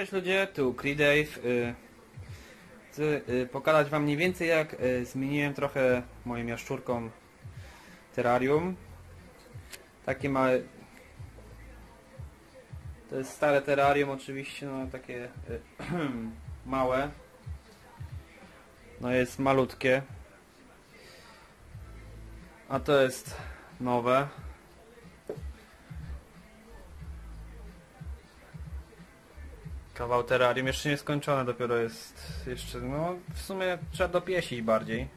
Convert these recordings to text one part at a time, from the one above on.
Cześć ludzie, tu Creedave. Y, Chcę y, pokazać wam mniej więcej jak y, zmieniłem trochę moim jaszczurkom terrarium. Takie małe... To jest stare terrarium oczywiście, no takie małe. No jest malutkie. A to jest nowe. Kawał terrarium jeszcze nie skończone, dopiero jest jeszcze, no w sumie trzeba dopiesić bardziej.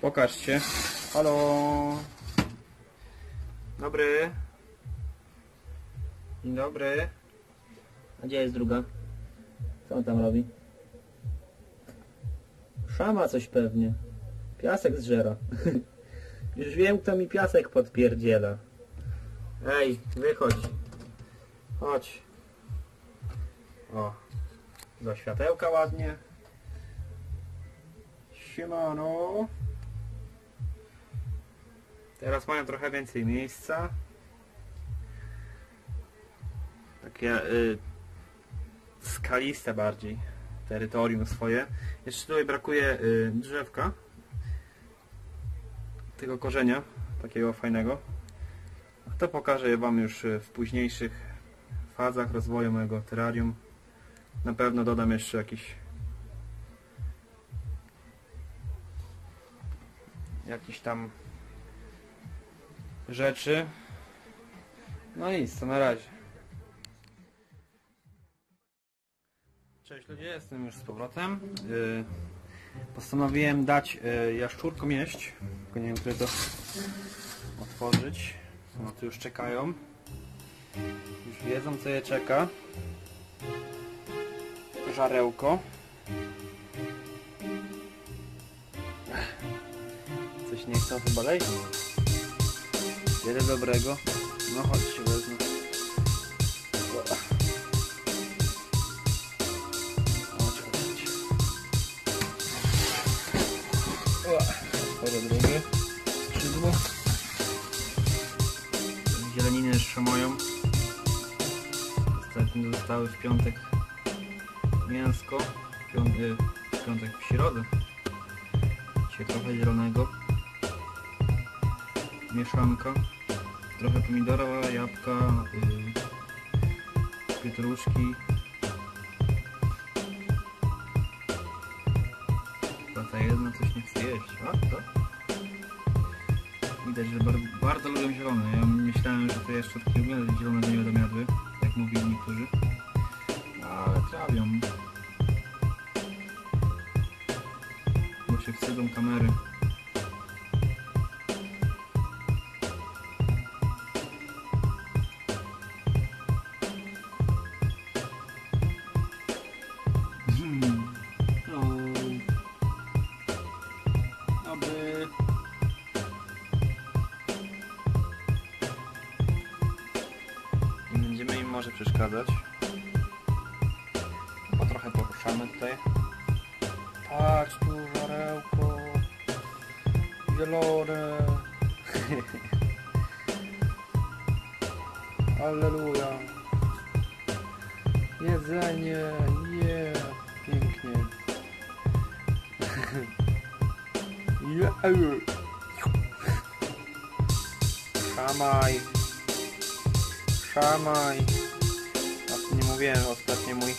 Pokażcie. Halo. Dobry. Dzień dobry. A gdzie jest druga? Co on tam robi? Szama coś pewnie. Piasek zżera. Już wiem, kto mi piasek podpierdziela. Ej, wychodź. Chodź. O. Do światełka ładnie. Siemano. Teraz mają trochę więcej miejsca. Takie y, skaliste bardziej terytorium swoje. Jeszcze tutaj brakuje y, drzewka. Tego korzenia, takiego fajnego. To pokażę Wam już y, w późniejszych fazach rozwoju mojego terrarium. Na pewno dodam jeszcze jakiś jakiś tam rzeczy. No nic, to na razie. Cześć ludzie, jestem już z powrotem. Postanowiłem dać y, jaszczurkom jeść, tylko nie wiem, które to otworzyć. No tu już czekają. Już wiedzą co je czeka. Żarełko. Coś nie chcą chyba lejść. Wiele dobrego. No chodźcie wezmę. Otworzę drugie skrzydło. Zieleniny jeszcze mają. Ostatnio zostały w piątek mięsko. W piątek, w piątek w środę. Dzisiaj trochę zielonego. Mieszanka. Trochę pomidora, jabłka, yy, pietruszki. Tata jedna coś nie chce jeść. A, to? Widać, że bar bardzo lubią zielone. Ja myślałem, że to jeszcze takie ogólnie zielonego nie będą jak mówili niektórzy. Ale trawią. Bo się wstydzą kamery. Nie będziemy im może przeszkadzać. Bo trochę poruszamy tutaj. Patrz tu, żarełko. Zielone. Alleluja. Jedzenie, je, pięknie. Jeju. Szamaj. Szamaj. A nie mówiłem, ostatnio mój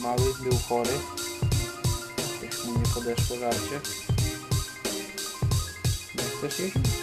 mały był chory. Już mu nie podeszło żarcie. Nie chcesz jeść?